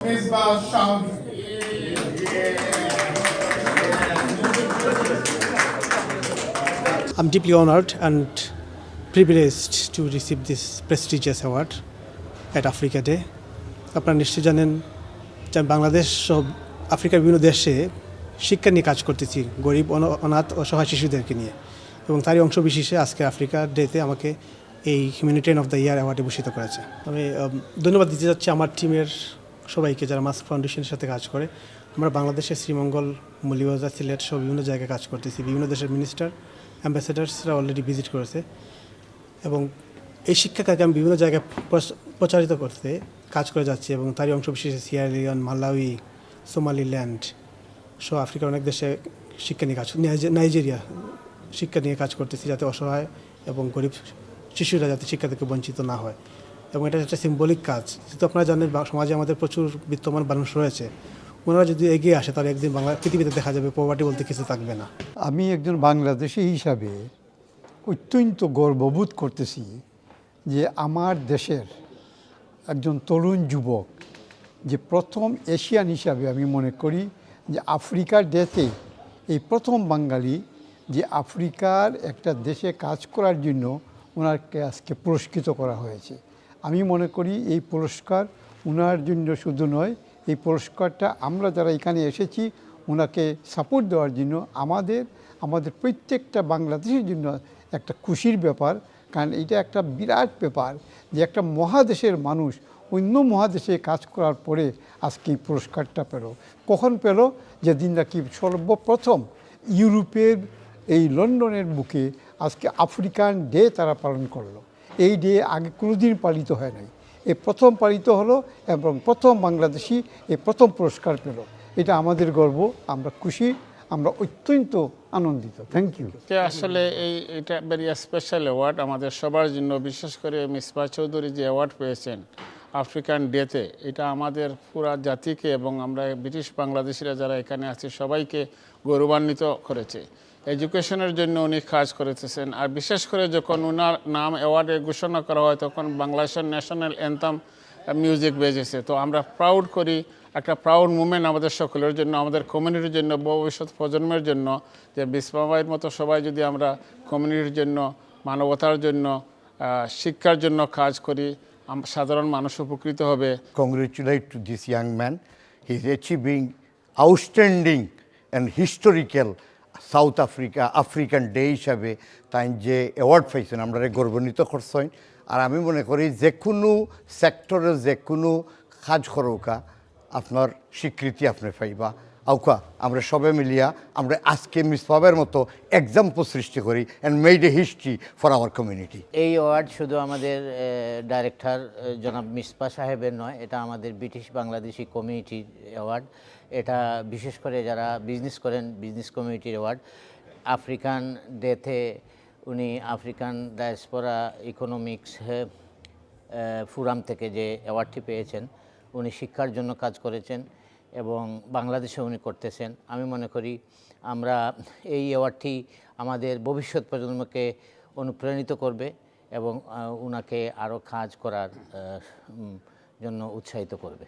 Misbah Shah. I'm deeply honored and privileged to receive this prestigious award at Africa Day. আপনারা নিশ্চয়ই জানেন যে বাংলাদেশ সব আফ্রিকার বিভিন্ন দেশে শিক্ষা নিয়ে কাজ করতেছি, গরিব, অন- অনাথ অসহায় শিশুদেরকে নিয়ে এবং তারই অংশ বিশেষে আজকে আফ্রিকা ডেতে আমাকে এই হিউম্যানিটেরিয়ান অফ দ্য ইয়ার অ্যাওয়ার্ডে ভূষিত করেছে আমি ধন্যবাদ দিতে যাচ্ছি আমার টিমের সবাইকে যারা মাস্ক ফাউন্ডেশনের সাথে কাজ করে, আমরা বাংলাদেশের শ্রীমঙ্গল মলিবাজার সিলেট সব বিভিন্ন জায়গায় কাজ করতেছি। বিভিন্ন দেশের মিনিস্টার অ্যাম্বাসেডার্সরা অলরেডি ভিজিট করেছে। এবং এই শিক্ষাকে আমি বিভিন্ন জায়গায় প্রচারিত করতে কাজ করে যাচ্ছি এবং তারই অংশ বিশেষে সিয়ারিয়ন মালাউই সোমালিল্যান্ড সহ আফ্রিকার অনেক দেশে শিক্ষা নিয়ে কাজ নাইজেরিয়া শিক্ষা নিয়ে কাজ করতেছি যাতে অসহায় এবং গরিব শিশুরা যাতে শিক্ষা থেকে বঞ্চিত না হয়। এবং এটা একটা সিম্বলিক কাজ। যেহেতু আপনারা জানেন সমাজে আমাদের প্রচুর বিত্তমান মানুষ রয়েছে, ওনারা যদি এগিয়ে আসে, তাহলে একদিন বাংলা পৃথিবীতে দেখা যাবে পোভার্টি বলতে কিছু থাকবে না। আমি একজন বাংলাদেশি হিসাবে অত্যন্ত গর্ববোধ করতেছি যে আমার দেশের একজন তরুণ যুবক, যে প্রথম এশিয়ান হিসাবে আমি মনে করি যে আফ্রিকার দেশে এই প্রথম বাঙালি যে আফ্রিকার একটা দেশে কাজ করার জন্য ওনাকে আজকে পুরস্কৃত করা হয়েছে। আমি মনে করি এই পুরস্কার ওনার জন্য শুধু নয়, এই পুরস্কারটা আমরা যারা এখানে এসেছি ওনাকে সাপোর্ট দেওয়ার জন্য আমাদের আমাদের প্রত্যেকটা বাংলাদেশের জন্য একটা খুশির ব্যাপার। কারণ এটা একটা বিরাট ব্যাপার যে একটা মহাদেশের মানুষ অন্য মহাদেশে কাজ করার পরে আজকে এই পুরস্কারটা পেল। কখন পেল? যেদিন নাকি সর্বপ্রথম ইউরোপের এই লন্ডনের বুকে আজকে আফ্রিকান ডে তারা পালন করল। এই ডে আগে কোনো দিন পালিত হয় নাই। এই প্রথম পালিত হলো এবং প্রথম বাংলাদেশি এই প্রথম পুরস্কার পেল। এটা আমাদের গর্ব, আমরা খুশি, আমরা অত্যন্ত আনন্দিত। থ্যাংক ইউ আসলে এই, এটা ভেরি স্পেশাল অ্যাওয়ার্ড আমাদের সবার জন্য, বিশেষ করে মিসবা চৌধুরী যে অ্যাওয়ার্ড পেয়েছেন আফ্রিকান ডেতে এটা আমাদের পুরা জাতিকে এবং আমরা ব্রিটিশ বাংলাদেশিরা যারা এখানে আছি সবাইকে গৌরবান্বিত করেছে। এডুকেশনের জন্য উনি কাজ করেছেন। আর বিশেষ করে যখন ওনার নাম অ্যাওয়ার্ডে ঘোষণা করা হয়, তখন বাংলাদেশের ন্যাশনাল অ্যান্থাম মিউজিক বেজেছে। তো আমরা প্রাউড করি একটা প্রাউড মুভমেন্ট আমাদের সকলের জন্য, আমাদের কমিউনিটির জন্য, ভবিষ্যৎ প্রজন্মের জন্য, যে বিসমাবাইয়ের মতো সবাই যদি আমরা কমিউনিটির জন্য, মানবতার জন্য শিক্ষার জন্য কাজ করি সাধারণ মানুষ উপকৃত হবে congratulate to this young man. He's achieving outstanding and historical South Africa African day হিসাবে তাই যে অ্যাওয়ার্ড পাইছেন, আমরা গর্বান্বিত করছেন আর আমি মনে করি যে কোনো সেক্টরে যে কোনো কাজ করৌকা আপনার স্বীকৃতি আপনি পাইবা। আউকা আমরা সবে মিলিয়া, আমরা আজকে মিস পাবের মতো এক্সাম্পল সৃষ্টি করি and made a history for our community এই অ্যাওয়ার্ড শুধু আমাদের ডাইরেক্টর জনাব মিসপা সাহেবের নয়, এটা আমাদের ব্রিটিশ বাংলাদেশি কমিউনিটির অ্যাওয়ার্ড এটা বিশেষ করে যারা বিজনেস করেন বিজনেস কমিউনিটির অ্যাওয়ার্ড আফ্রিকান ডেতে উনি আফ্রিকান ডায়াসপোরা ইকোনমিক্স ফোরাম থেকে যে অ্যাওয়ার্ডটি পেয়েছেন উনি শিক্ষার জন্য কাজ করেছেন এবং বাংলাদেশে উনি করতেছেন। আমি মনে করি আমরা এই অ্যাওয়ার্ডটি আমাদের ভবিষ্যৎ প্রজন্মকে অনুপ্রাণিত করবে এবং উনাকে আরও কাজ করার জন্য উৎসাহিত করবে।